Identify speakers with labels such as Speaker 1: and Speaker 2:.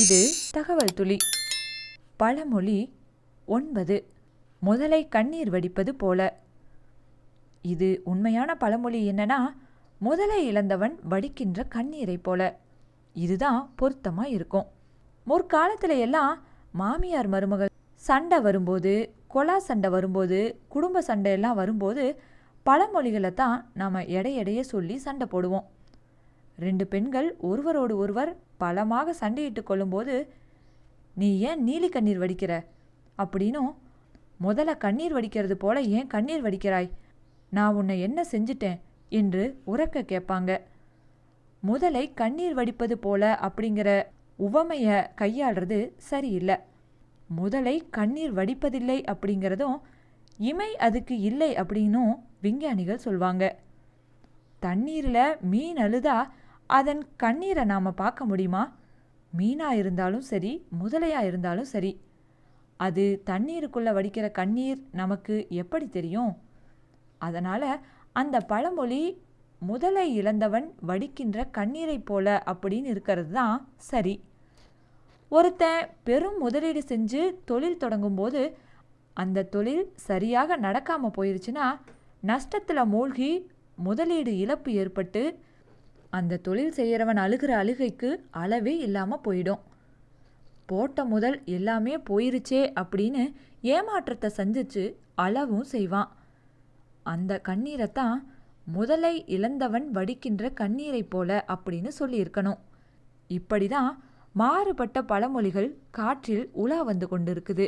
Speaker 1: இது தகவல் துளி. பழமொழி ஒன்பது. முதலை கண்ணீர் வடிப்பது போல. இது உண்மையான பழமொழி என்னன்னா முதலை இழந்தவன் வடிக்கின்ற கண்ணீரை போல. இதுதான் பொருத்தமா இருக்கும். முற்காலத்துல எல்லாம் மாமியார் மருமகள் சண்டை வரும்போது கொலா சண்டை வரும்போது குடும்ப சண்டை எல்லாம் வரும்போது பழமொழிகளை தான் நாம் எடையெடைய சொல்லி சண்டை போடுவோம். ரெண்டு பெண்கள் ஒருவரோடு ஒருவர் பலமாக சண்டையிட்டு கொள்ளும்போது நீ ஏன் நீலி கண்ணீர் வடிக்கிற? அப்படின்னும் முதல்ல கண்ணீர் வடிக்கிறது போல ஏன் கண்ணீர் வடிக்கிறாய்? நான் உன்னை என்ன செஞ்சிட்டேன்? என்று உறக்க கேட்பாங்க. முதலை கண்ணீர் வடிப்பது போல அப்படிங்கிற உவமையை கையாளுறது சரியில்லை. முதலை கண்ணீர் வடிப்பதில்லை அப்படிங்கிறதும் இமை அதுக்கு இல்லை அப்படின்னும் விஞ்ஞானிகள் சொல்வாங்க. தண்ணீரில் மீன் அழுதா அதன் கண்ணீரை நாம் பார்க்க முடியுமா? மீனாக இருந்தாலும் சரி முதலையாக இருந்தாலும் சரி அது தண்ணீருக்குள்ளே வடிக்கிற கண்ணீர் நமக்கு எப்படி தெரியும்? அதனால் அந்த பழமொழி முதலை இழந்தவன் வடிக்கின்ற கண்ணீரைப் போல அப்படின்னு இருக்கிறது தான் சரி. ஒருத்தன் பெரும் முதலீடு செஞ்சு தொழில் தொடங்கும்போது அந்த தொழில் சரியாக நடக்காமல் போயிருச்சுன்னா நஷ்டத்தில் மூழ்கி முதலீடு இழப்பு ஏற்பட்டு அந்த தொழில் செய்கிறவன் அழுகிற அழுகைக்கு அளவே இல்லாமல் போயிடும். போட்ட முதல் எல்லாமே போயிருச்சே அப்படின்னு ஏமாற்றத்தை சந்திச்சு அளவும் செய்வான். அந்த கண்ணீரைத்தான் முதலை இழந்தவன் வடிக்கின்ற கண்ணீரைப் போல அப்படின்னு சொல்லியிருக்கணும். இப்படி தான் மாறுபட்ட பழமொழிகள் காற்றில் உலா வந்து கொண்டிருக்குது.